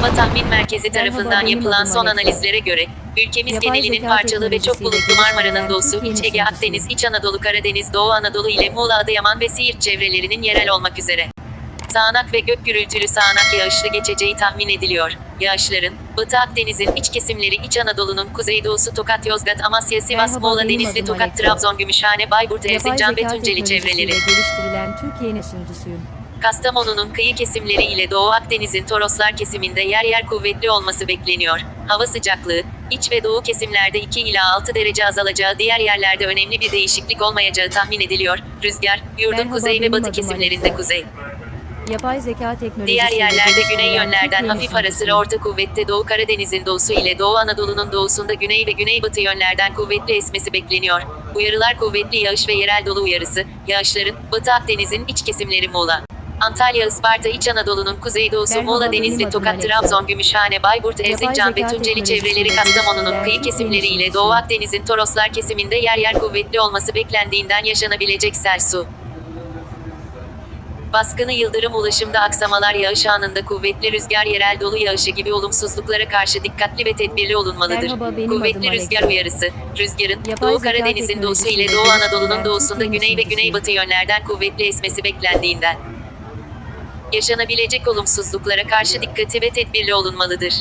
Hava Tahmin Merkezi tarafından yapılan son analizlere göre, ülkemiz Yapay genelinin parçalı ve çok bulutlu Marmara'nın doğusu, İç Ege. Akdeniz, İç Anadolu, Karadeniz, Doğu Anadolu ile Muğla, Adıyaman ve Siirt çevrelerinin yerel olmak üzere. Sağanak ve gök gürültülü sağanak yağışlı geçeceği tahmin ediliyor. Yağışların, Batı Akdeniz'in iç kesimleri İç Anadolu'nun kuzeydoğusu Tokat, Yozgat, Amasya, Sivas, Merhaba, Muğla, Denizli, Tokat. Trabzon, Gümüşhane, Bayburt, Erzincan ve Tunceli çevreleri. geliştirilen Türkiye'nin sunucusuyum. Kastamonu'nun kıyı kesimleri ile Doğu Akdeniz'in Toroslar kesiminde yer yer kuvvetli olması bekleniyor. Hava sıcaklığı, iç ve doğu kesimlerde 2 ila 6 derece azalacağı, diğer yerlerde önemli bir değişiklik olmayacağı tahmin ediliyor. Rüzgar, yurdun Merhaba, kuzey ve batı kesimlerinde Alexa. kuzey. Yapay zeka teknolojisiyle Diğer yerlerde güney yönlerden hafif ara sıra orta kuvvette Doğu Karadeniz'in doğusu ile Doğu Anadolu'nun doğusunda güney ve güneybatı yönlerden kuvvetli esmesi bekleniyor. Uyarılar kuvvetli yağış ve yerel dolu uyarısı. Yağışların Batı Akdeniz'in iç kesimleri Muğla. Antalya, Isparta, İç Anadolu'nun kuzeydoğusu Muğla, Denizli, Tokat. Trabzon, Gümüşhane, Bayburt, Erzincan ve Tunceli çevreleri Kastamonu'nun kıyı Türkiye'nin kesimleri ile sunucusu. Doğu Akdeniz'in Toroslar kesiminde yer yer kuvvetli olması beklendiğinden yaşanabilecek sel su. Baskını yıldırım ulaşımda aksamalar yağış anında kuvvetli rüzgar yerel dolu yağışı gibi olumsuzluklara karşı dikkatli ve tedbirli olunmalıdır. Merhaba, kuvvetli rüzgar Alexa. uyarısı. Rüzgarın Yapay Doğu Karadeniz'in doğusu ile Doğu Anadolu'nun doğusunda güney ve güneybatı yönlerden kuvvetli esmesi beklendiğinden yaşanabilecek olumsuzluklara karşı dikkati ve tedbirli olunmalıdır.